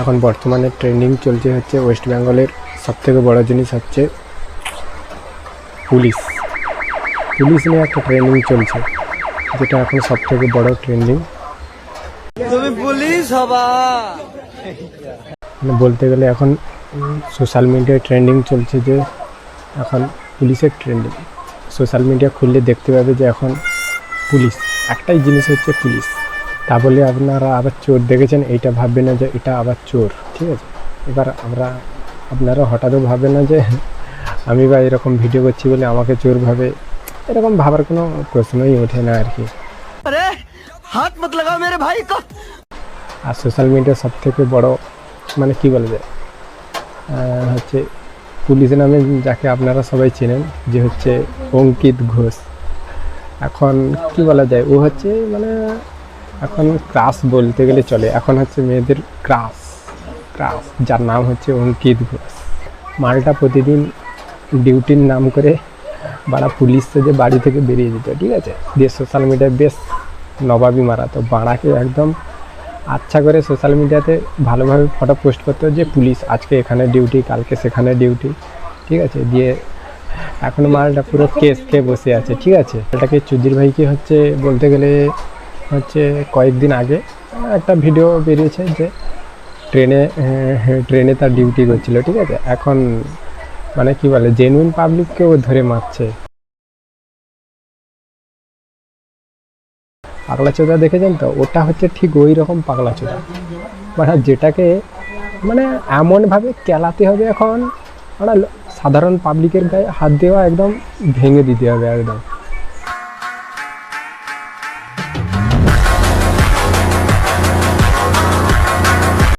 এখন বর্তমানে ট্রেন্ডিং চলছে হচ্ছে ওয়েস্ট বেঙ্গলের সবথেকে বড় জিনিস হচ্ছে পুলিশ। পুলিশ নিয়ে একটা ট্রেন্ডিং চলছে যেটা এখন সবথেকে বড় ট্রেন্ডিং। তুমি পুলিশ হবা। মানে বলতে গেলে এখন সোশ্যাল মিডিয়ায় ট্রেন্ডিং চলছে যে এখন পুলিশের ট্রেন্ডিং। সোশ্যাল মিডিয়া খুললে দেখতে পাবে যে এখন পুলিশ একটাই জিনিস হচ্ছে পুলিশ। তা বলে আপনারা আবার চোর দেখেছেন এইটা ভাববে না যে এটা আবার চোর ঠিক আছে? এবার আমরা আপনারা হঠাৎও ভাবে না যে আমি বা এরকম ভিডিও করছি বলে আমাকে চোর ভাবে এরকম ভাবার কোনো প্রশ্নই ওঠে না আর কি। আর সোশ্যাল মিডিয়ার সব থেকে বড় মানে কি বলা যায় হচ্ছে পুলিশ নামে যাকে আপনারা সবাই চেনেন যে হচ্ছে অঙ্কিত ঘোষ। এখন কি বলা যায় ও হচ্ছে মানে এখন ক্রাশ বলতে গেলে চলে। এখন হচ্ছে মেয়েদের ক্রাশ ক্রাশ যার নাম হচ্ছে অঙ্কিত ঘোষ। মালটা প্রতিদিন ডিউটির নাম করে বাড়া পুলিশ যে বাড়ি থেকে বেরিয়ে যেত, ঠিক আছে? দিয়ে সোশ্যাল মিডিয়ায় বেশ নবাবি মারাতো বাড়াকে একদম আচ্ছা করে সোশ্যাল মিডিয়াতে ভালোভাবে ফটো পোস্ট করতো যে, পুলিশ আজকে এখানে ডিউটি কালকে সেখানে ডিউটি ঠিক আছে? দিয়ে এখন মালটা পুরো কেস খেয়ে বসে আছে, ঠিক আছে? এটাকে চুদির ভাইকে হচ্ছে বলতে গেলে হচ্ছে কয়েকদিন আগে একটা ভিডিও বেরিয়েছে যে ট্রেনে ট্রেনে তার ডিউটি করছিল, ঠিক আছে? এখন মানে কি বলে জেনুইন পাবলিককেও ধরে মারছে। পাগলা চোদা দেখেছেন তো? ওটা হচ্ছে ঠিক ওই রকম পাগলা চোদা। মানে যেটাকে মানে এমনভাবে কেলাতে হবে এখন মানে সাধারণ পাবলিকের গায়ে হাত দেওয়া একদম ভেঙে দিতে হবে একদম।